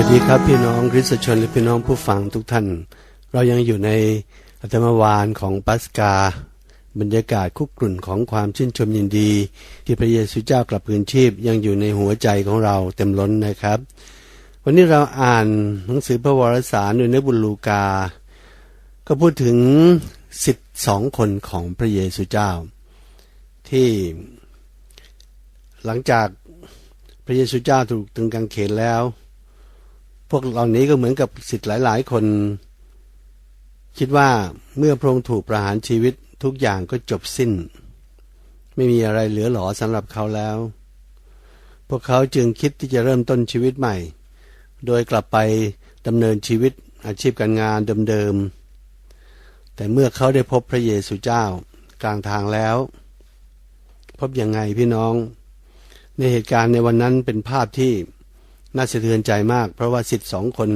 สวัสดีครับพี่น้องคริสตชนและพี่น้องผู้ฟังทุกท่าน เรายังอยู่ในอัตมวานของปัสกา บรรยากาศคุกกรุ่นของความชื่นชมยินดี ที่พระเยซูเจ้ากลับคืนชีพยังอยู่ในหัวใจของเราเต็มล้นนะครับ วันนี้เราอ่านหนังสือพระวรสารโดยเนบุลูกา ก็พูดถึงสิทธิสองคนของพระเยซูเจ้า ที่หลังจากพระเยซูเจ้าถูกตรึงกางเขนแล้ว พวกเหล่านี้ก็เหมือนกับสิทธิ์หลาย ๆ คน คิดว่าเมื่อพระองค์ถูกประหารชีวิตทุกอย่างก็จบสิ้น ไม่มีอะไรเหลือหลอสำหรับเขาแล้ว พวกเขาจึงคิดที่จะเริ่มต้นชีวิตใหม่ โดยกลับไปดำเนินชีวิตอาชีพการงานเดิมๆ แต่เมื่อเขาได้พบพระเยซูเจ้ากลางทางแล้ว พบยังไงพี่น้อง ในเหตุการณ์ในวันนั้นเป็นภาพที่ น่าสะเทือนใจมาก เพราะว่าสิทธิ์สองคน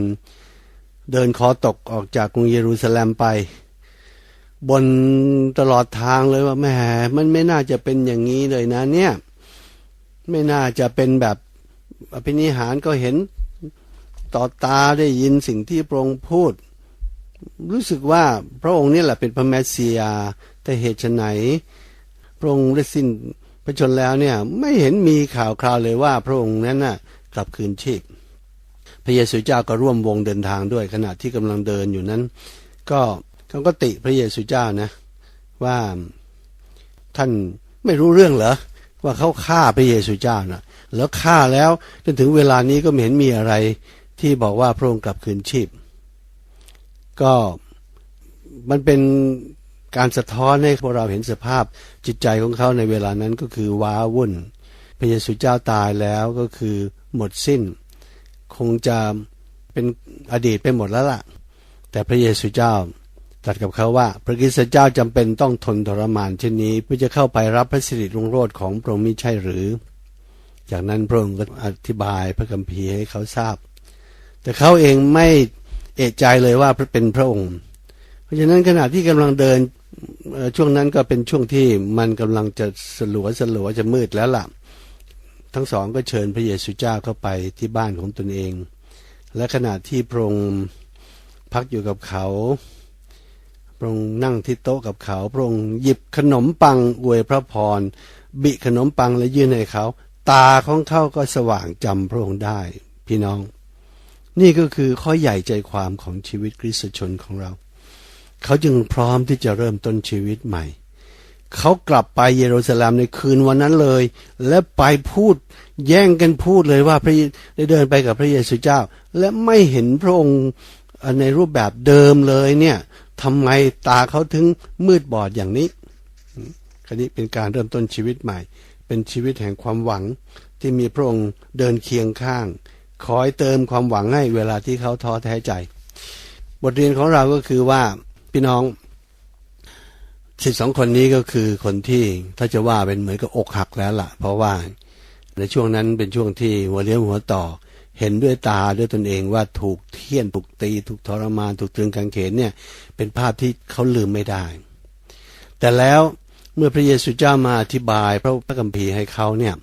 เดินคอตกออกจากกรุงเยรูซาเล็มไป บนตลอดทางเลยว่าแหมมันไม่น่าจะเป็นอย่างนี้เลยนะ เนี่ย ไม่น่าจะเป็นแบบอภินิหารก็เห็นต่อตาได้ยินสิ่งที่พระองค์พูด รู้สึกว่าพระองค์นี่แหละเป็นพระแมสเซียแต่เหตุไฉนพระองค์ได้สิ้นพระชนแล้วเนี่ย ไม่เห็นมีข่าวคราวเลยว่าพระองค์นั้นน่ะ กลับคืนชีพ พระเยซูเจ้าก็ร่วมวงเดินทางด้วยขณะที่กำลังเดินอยู่นั้น ก็เขาก็ติพระเยซูเจ้านะ ว่าท่านไม่รู้เรื่องเหรอว่าเขาฆ่าพระเยซูเจ้านะแล้วฆ่าแล้วจนถึงเวลานี้ก็ไม่เห็นมีอะไรที่บอกว่าพระองค์กลับคืนชีพ ก็มันเป็นการสะท้อนให้พวกเราเห็นสภาพจิตใจของเขาในเวลานั้นก็คือว้าวุ่น ระเยซูเจ้าตายแล้วก็คือหมดสิ้น คงจะเป็นอดีตไปหมดแล้วล่ะ แต่พระเยซูเจ้าตรัสกับเขาว่า พระคิสต์เจ้าจำเป็นต้องทนทรมานเช่นนี้เพื่อจะเข้าไปรับพระสิริรุ่งโรจน์ของพระองค์มิใช่หรือ จากนั้นพระองค์ก็อธิบายพระคัมภีร์ให้เขาทราบ แต่เขาเองไม่เอะใจเลยว่าเป็นพระองค์ เพราะฉะนั้นขณะที่กำลังเดินช่วงนั้นก็เป็นช่วงที่มันกำลังจะสลัวสลัวจะมืดแล้วล่ะ ทั้งสองก็เชิญพระเยซูเจ้าเข้าไปที่บ้านของตนเอง และขณะที่พระองค์พักอยู่กับเขา พระองค์นั่งที่โต๊ะกับเขา พระองค์หยิบขนมปังอวยพระพร บิขนมปังและยื่นให้เขา ตาของเขาก็สว่างจำพระองค์ได้ พี่น้อง นี่ก็คือข้อใหญ่ใจความของชีวิตคริสตชนของเรา เขาจึงพร้อมที่จะเริ่มต้นชีวิตใหม่ เขากลับไปเยรูซาเล็มในคืนวันนั้นเลย และไปพูดแย่งกันพูดเลยว่าพระได้เดินไปกับพระเยซูเจ้า และไม่เห็นพระองค์ในรูปแบบเดิมเลยเนี่ยทำไมตาเขาถึงมืดบอดอย่างนี้ครนี้เป็นการเริ่มต้นชีวิตใหม่ เป็นชีวิตแห่งความหวังที่มีพระองค์เดินเคียงข้าง คอยเติมความหวังให้เวลาที่เขาท้อแท้ใจ บทเรียนของเราก็คือว่าพี่น้อง สิบสองคนนี้ก็คือคนที่ถ้าจะว่าเป็นเหมือนกับอกหักแล้วล่ะ เพราะว่าในช่วงนั้นเป็นช่วงที่หัวเลี้ยวหัวต่อ เห็นด้วยตาด้วยตนเองว่าถูกเทียนถูกตี ถูกทรมาน ถูกตรึงกางเขนเนี่ย เป็นภาพที่เขาลืมไม่ได้ แต่แล้วเมื่อพระเยซูเจ้ามาอธิบาย พระพระคัมภีร์ให้เขาเนี่ย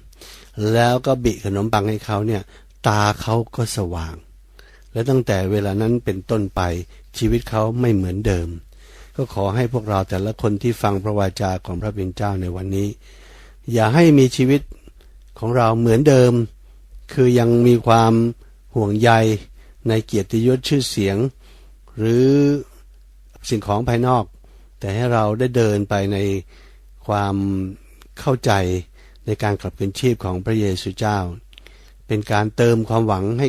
แล้วก็บิขนมปังให้เขาเนี่ย ตาเขาก็สว่าง และตั้งแต่เวลานั้นเป็นต้นไปชีวิตเขาไม่เหมือนเดิม ก็ขอให้พวกเราแต่ละคนที่ฟังพระวาจาของพระเป็นเจ้าในวันนี้ อย่าให้มีชีวิตของเราเหมือนเดิม คือยังมีความห่วงใยในเกียรติยศชื่อเสียง หรือสิ่งของภายนอก แต่ให้เราได้เดินไปในความเข้าใจในการกลับคืนชีพของพระเยซูเจ้า เป็นการเติมความหวังให้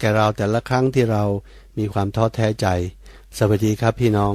แก่เราแต่ละครั้งที่เรามีความท้อแท้ใจ สวัสดีครับพี่น้อง